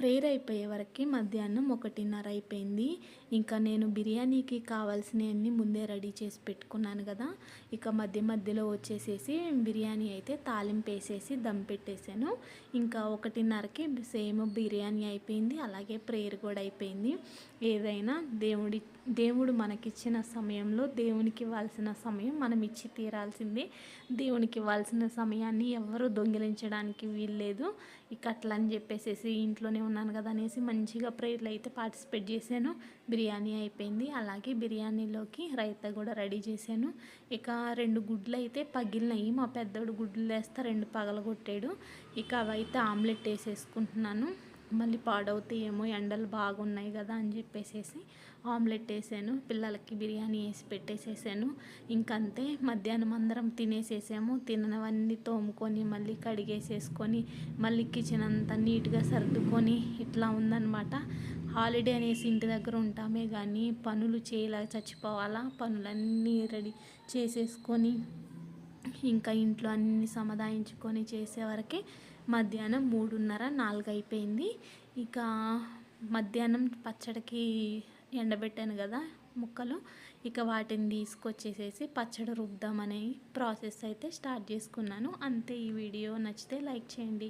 Prayer అయిపోయే వరకు మధ్యాహ్నం ఒకటిన్నర అయిపోయింది. ఇంకా నేను బిర్యానీకి కావాల్సినవన్నీ ముందే రెడీ చేసి పెట్టుకున్నాను కదా. ఇక మధ్య మధ్యలో వచ్చేసేసి బిర్యానీ అయితే తాలింపు వేసేసి దమ్ పెట్టేశాను. ఇంకా ఒకటిన్నరకి సేమ్ బిర్యానీ అయిపోయింది అలాగే ప్రేయర్ కూడా అయిపోయింది. ఏదైనా దేవుడి దేవుడు మనకిచ్చిన సమయంలో దేవునికి ఇవ్వాల్సిన సమయం మనం ఇచ్చి తీరాల్సిందే. దేవునికి ఇవ్వాల్సిన సమయాన్ని ఎవరు దొంగిలించడానికి వీల్లేదు. ఇక అట్లా అని చెప్పేసేసి ఇంట్లోనే ఉన్నాను కదా అనేసి మంచిగా ప్రేయర్లు అయితే పార్టిసిపేట్ చేశాను. బిర్యానీ అయిపోయింది. అలాగే బిర్యానీలోకి రైతా కూడా రెడీ చేశాను. ఇక రెండు గుడ్లు అయితే పగిలినాయి. మా పెద్దోడు గుడ్లు వేస్తే రెండు పగలగొట్టాడు. ఇక అవైతే ఆమ్లెట్ వేసేసుకుంటున్నాను. మళ్ళీ పాడవుతాయి ఏమో ఎండలు బాగున్నాయి కదా అని చెప్పేసేసి ఆమ్లెట్ వేసాను పిల్లలకి బిర్యానీ వేసి పెట్టేసేసాను. ఇంకంతే మధ్యాహ్నం అందరం తినేసేసాము. తినవన్నీ తోముకొని మళ్ళీ కడిగేసేసుకొని మళ్ళీ కిచెన్ అంతా నీట్గా సర్దుకొని ఇట్లా ఉందనమాట హాలిడే అనేసి ఇంటి దగ్గర ఉంటామే కానీ పనులు చేయలేక చచ్చిపోవాలా? పనులన్నీ రెడీ చేసేసుకొని ఇంకా ఇంట్లో అన్ని సమాధాయించుకొని చేసేవరకే మధ్యాహ్నం మూడున్నర నాలుగు అయిపోయింది ఇక మధ్యాహ్నం పచ్చడికి ఎండబెట్టాను కదా ముక్కలు ఇక వాటిని తీసుకొచ్చేసేసి పచ్చడి రుబ్దామనే ప్రాసెస్ అయితే స్టార్ట్ చేసుకున్నాను. అంతే ఈ వీడియో నచ్చితే లైక్ చేయండి.